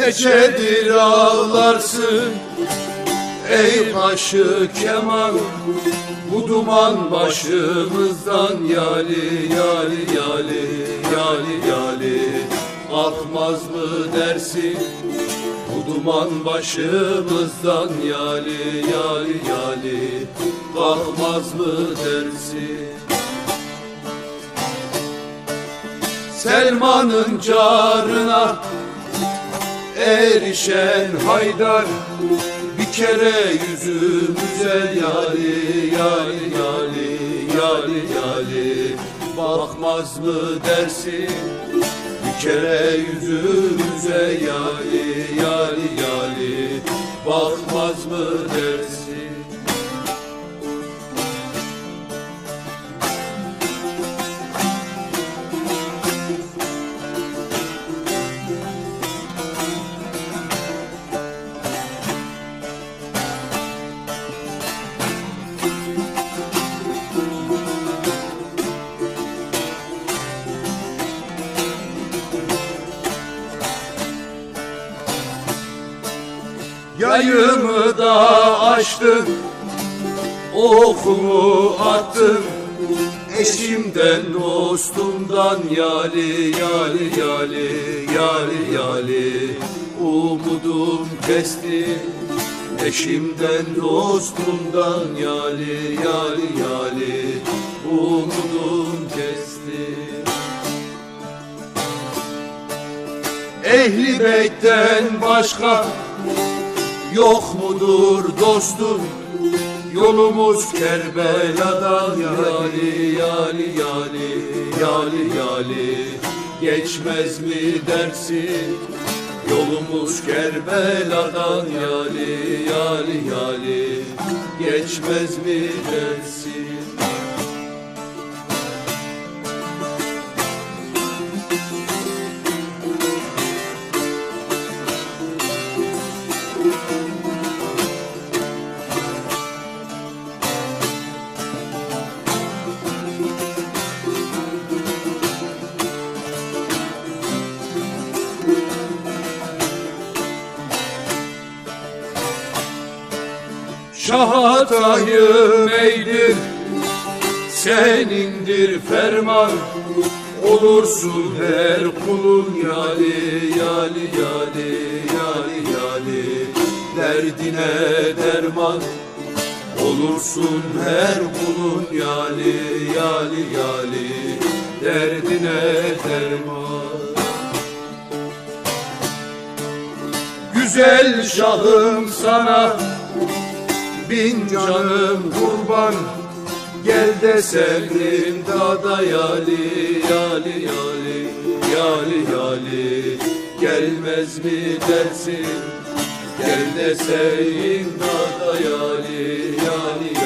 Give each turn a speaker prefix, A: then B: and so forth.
A: Necedir ağlarsın Ey başı keman. Bu duman başımızdan Yali yali yali yali yali. Kalkmaz mı dersin? Bu duman başımızdan Yali yali yali. Kalkmaz mı dersin? Selman'ın carına erişen Haydar bir kere yüzümüze yali yali yali yali yali. Bakmaz mı dersin? Bir kere yüzümüze yali yali yali. Bakmaz mı dersin Yayımı da açtım Okumu attım. Eşimden dostumdan yali yali yali yali yali. Umudum kesti Eşimden dostumdan yali yali yali. Umudum kesti. Ehli beytten başka Yok mudur dostum? Yolumuz Kerbela'dan yali yali yali yali yali Geçmez mi dersin? Yolumuz Kerbela'dan yali yali yali Geçmez mi dersin Şahatayım eydir Senindir ferman. Olursun her kulun yali yali yali yali yali. Derdine derman. Olursun her kulun yali yali yali. Derdine derman. Güzel şahım sana Bin canım kurban. Gel de sevdim dada yali yali yali yali yali. Gelmez mi dersin? Gel de sevdim dada yali yali